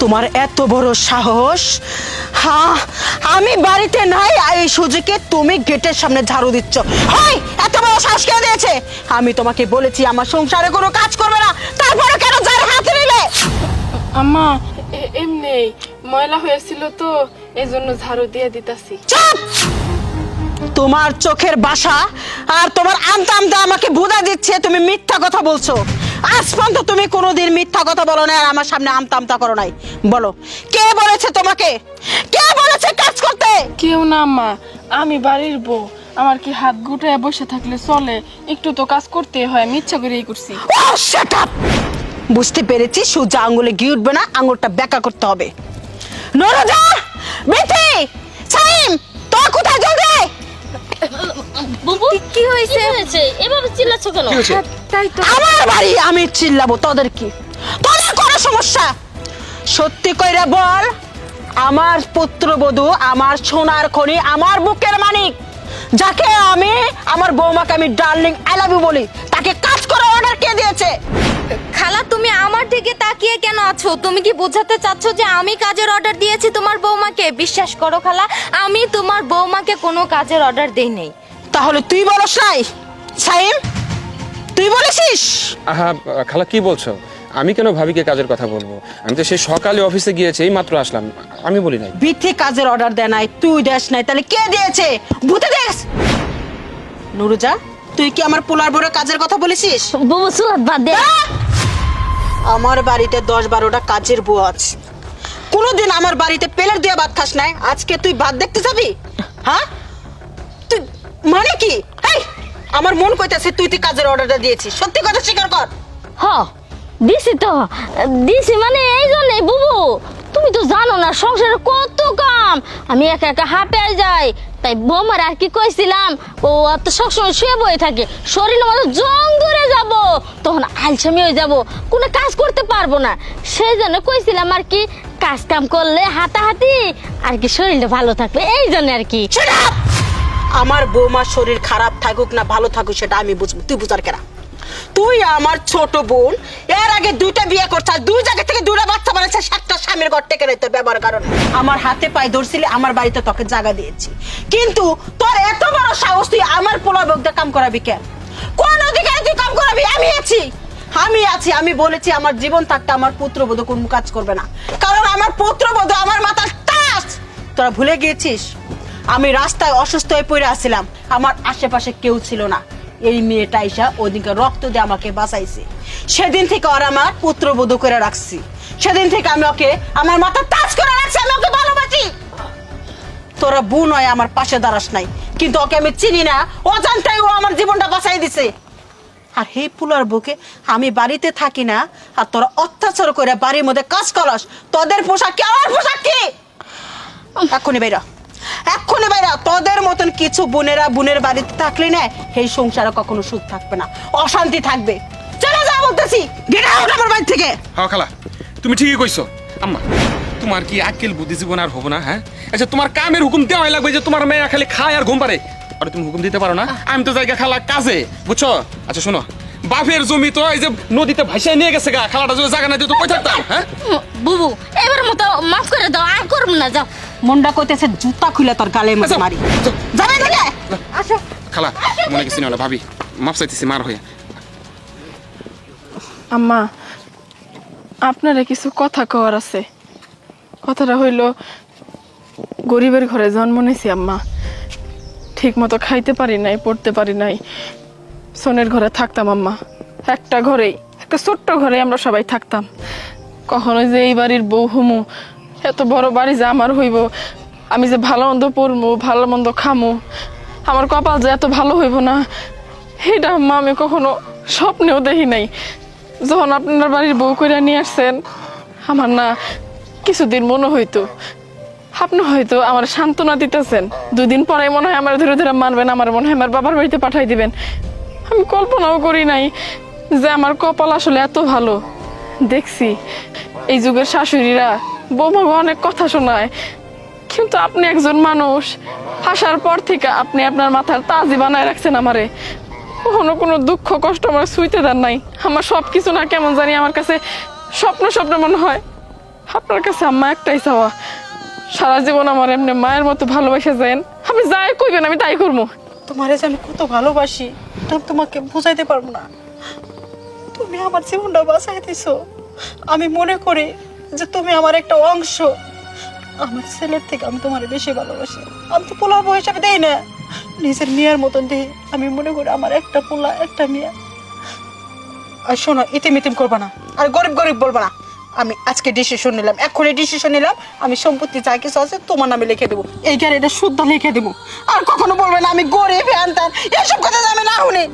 তোমার এত বড় সাহস? হ্যাঁ আমি বাড়িতে নাই আর এই সুযোগে তুমি গেটের সামনে ঝাড়ু দিচ্ছ। এত বড় সাহস কে দিয়েছে? আমি তোমাকে বলেছি আমার সংসারে কোনো কাজ করবে না। তারপরে কেন যার হাতে নিলে আম্মা এমনি ময়লা হয়েছিল তো এই জন্য ঝাড়ু দিয়ে দিতাছি। চুপ! তোমার চোখের বাসা আর তোমার আমতা আমতা আমাকে বোঝা দিচ্ছে তুমি মিথ্যা কথা বলছো। আজ পর্যন্ত তুমি কোনোদিন মিথ্যা কথা বলো না আর আমার সামনে আমতা আমতা করো নাই। বলো কে বলেছে তোমাকে? কে বলেছে কাজ করতে? কেউ না আম্মা আমি বাড়ির বউ। আমার কি হাত গুটায় বসে থাকলে চলে? একটু তো কাজ করতে হয় আমি ইচ্ছা করেই করছি। shut up! বুঝতে পেরেছি সোজা আঙ্গুলে গিয়ে উঠবে না আঙ্গুলটা বেঁকা করতে হবে। নরজা মিথি সাইম তোর কোথায়? জলদি বুবু? কি হয়েছে? হয়েছে? এভাবে চিল্লাচ্ছ কেন? তাই তো। আমার বাড়ি আমি চিল্লাবো তোদের কি? তোদের কোনো সমস্যা? সত্যি কইরা বল আমার পুত্রবধূ আমার সোনার খনি আমার বুকের মানিক যাকে আমি আমার বৌমাকে আমি ডার্লিং আই লাভ ইউ বলি তাকে কাজ করার অর্ডার কে দিয়েছে? খালা তুমি আমার দিকে তাকিয়ে কেন আছো? তুমি কি বোঝাতে চাচ্ছ যে আমি কাজের অর্ডার দিয়েছি তোমার বৌমাকে? বিশ্বাস করো খালা আমি তোমার বৌমাকে কোনো কাজের অর্ডার দেই নাই। তাহলে তুই বলস নাই সাইম তুই বলেছিস? আহা খালা কি বলছো? আমি কেন ভাবিকে কাজের কথা বলব? আমি তো সেই সকালে অফিসে গিয়েছি এই মাত্র আসলাম। আমি বলি নাই। বিথি কাজের অর্ডার দেয় নাই তুই দেস নাই তাহলে কে দিয়েছে? ভূতে দেশ নুরুজা তুই কি আমার পোলার বড় কাজের কথা বলেছিস? বুবু সুরাত বাদ দে। আমার বাড়িতে দশ বারোটা কাজের বউ আছে। কোনোদিন আমার বাড়িতে পেলের দিয়ে ভাত খাস নাই। আজকে তুই ভাত দেখতে যাবি? হ্যাঁ? তুই মানে কি? এই আমার মন কইতাছে তুই তুই কাজের অর্ডারটা দিয়েছিস। সত্যি কথা স্বীকার কর। হ দিছি তো। দিছি মানে এই জন্যে বুবু। তুমি তো জানো না সংসারে কত কাম। আমি একা একা হাঁপে যাই। তাই বোমার আর কি কইছিলাম? ও তো সবসময় শুয়ে বয়ে থাকে। শরীর মতো জং ধরে যাব, তখন আলসামি হয়ে যাব, কোনো কাজ করতে পারব না। সেই জন্য কইছিলাম আর কি, কাজ কাম করলে হাতাহাতি আর কি শরীরটা ভালো থাকবে এই জন্য আর কি! আমার বৌমার শরীর খারাপ থাকুক না ভালো থাকুক, সেটা আমি বুঝব। তুই বুঝার কেনা তুই আমার ছোট বোন, এর আগে দুইটা বিয়ে করছিস দুই জায়গা থেকে দুটা বাচ্চা বানাচ্ছে সাতটা স্বামীর ঘর থেকে রইতে ব্যবহার কারণে। আমার হাতে পায়ে ধরছিলি আমার বাড়িতে তোকে জায়গা দিয়েছি। কিন্তু তোর এত বড় সাহস, তুই আমার পোলা বকদের কাম করাবি কেন? কোন অধিকারে তুই কাম করাবি? আমি আছি। আমি আছি, আমি বলেছি, আমার জীবন থাকতে আমার পুত্রবধূ কোন কাজ করবে না। কারণ আমার পুত্রবধূ আমার মাথার তাস তোরা ভুলে গিয়েছিস? আমি রাস্তায় অসুস্থ হয়ে পড়ে আসছিলাম। আমার আশেপাশে কেউ ছিল না। এই মেয়েটা এসা ওদিকে রক্ত দিয়ে আমাকে বাঁচাইছে। সেদিন থেকে ওর আমার পুত্রবধূ করে রাখছি। সেদিন থেকে আমি ওকে, আমার মাথা তাজ করে রাখছি, আমি ওকে ভালোবাসি। তোরা বোন হয় আমার পাশে দাঁড়াস নাই, কিন্তু ওকে আমি চিনি না। অজান্তাই ও আমার জীবনটা বাঁচাই দিছে। আর হে পুলার বুকে, আমি বাড়িতে থাকি না, আর তোরা অত্যাচার করে বাড়ির মধ্যে কাজ করস, তোদের পোশাক কি, আমার পোশাক কি? এক্ষুনি বাইরা এক্ষুনি বাইরা তোদের মতন কিছু বোনেরা বোনের বাড়িতে থাকলে না সেই সংসারে কখনো সুখ থাকবে না অশান্তি থাকবে। চলে যা বলতেছি গেট আউট আমার বাড়ি থেকে। হ্যাঁ খালা তুমি ঠিকই কইছো। আম্মা তোমার কি আক্কেল বুদ্ধি জীবন আর হব না হ্যাঁ? আচ্ছা তোমার কামের হুকুম দেওয়াই লাগবে যে তোমার মেয়ে খালি খায় আর ঘুম পারে আর তুমি হুকুম দিতে পারো না? আমি তো জায়গা খালা কাজে বুঝছ? আচ্ছা শোনো বাপের জমি তো এই যে নদীতে ভাইসাই নিয়ে গেছে গা খালাটা যদি জায়গা না দিত কই থাকতাম হ্যাঁ? বুবু এবার মতো মাফ করে দাও আর করব না যাও। মন্ডা কইতেছে জুতা খুলে তোর গালে মধ্যে আচ্ছা, মারি। আচ্ছা। যাবে থেকে আসো। খালা মনে কিছু না ভাবি মাপ চাইতেছি মার হয়ে আম্মা আপনারা কিছু কথা কওয়ার আছে। কথাটা হইল গরিবের ঘরে জন্ম নিয়েছি আম্মা। ঠিক মতো খাইতে পারি নাই পড়তে পারি নাই। সোনের ঘরে থাকতাম আম্মা। একটা ঘরেই, একটা ছোট্ট ঘরে আমরা সবাই থাকতাম। কখনো যে এই বাড়ির বউ হুমু, এত বড় বাড়ি যে আমার হইব, আমি যে ভালো মন্দ পড়মু, ভালো মন্দ খামু, আমার কপাল যে এত ভালো হইব না, এটা আম্মা আমি কখনো স্বপ্নেও দেখি নাই। যখন আপনার বাড়ির বউ করে নিয়ে আসছেন, আমার না কিছুদিন মনে হইতো, আপনি হয়তো আমার সান্ত্বনা দিতেছেন। দুদিন পরে মনে হয় আমার ধরে ধরে মানবেন, আমার মনে হয় আমার বাবার বাড়িতে পাঠাই দিবেন। আমি কল্পনাও করি নাই যে আমার কপাল আসলে এত ভালো। দেখছি, এই যুগের শাশুড়িরা বৌমাকে অনেক কথা শোনায়। কিন্তু আপনি একজন মানুষ হাসার পর থেকে আপনি আপনার মাথার তাজি বানায় রাখছেন আমারে। কখনো কোনো দুঃখ কষ্ট আমার সুইতে দেন নাই। আমার সব কিছু না কেমন জানি আমার কাছে স্বপ্ন স্বপ্ন মনে হয়। আপনার কাছে আম্মা একটাই চাওয়া, সারা জীবন আমার এমনি মায়ের মতো ভালোবাসা যান আপনি যাই কইবেন, আমি তাই করব। তোমারে যে আমি কত ভালোবাসি তা তোমাকে বুঝাইতে পারব না। তুমি আমার জীবনটা বাঁচাই দিছো। আমি মনে করি যে তুমি আমার একটা অংশ। আমার ছেলের থেকে আমি তোমার বেশি ভালোবাসি। আমি তো পোলা বউ হিসাবে দেই না। নিজের মেয়ের মতন দিই। আমি মনে করি আমার একটা পোলা, একটা মেয়ে। আর শোনো ইতিম ইতিম করবা না। আর গরিব গরিব বলবা না। আমি আজকে ডিসিশন নিলাম, এখনই ডিসিশন নিলাম। আমি সম্পত্তি যা কিছু আছে তোমার নামে লিখে দেবো। এই গাড়িটা শুদ্ধ লিখে দেবো। আর কখনো বলবে না, আমি গরিব হ্যান এসব কথা আমি না শুনি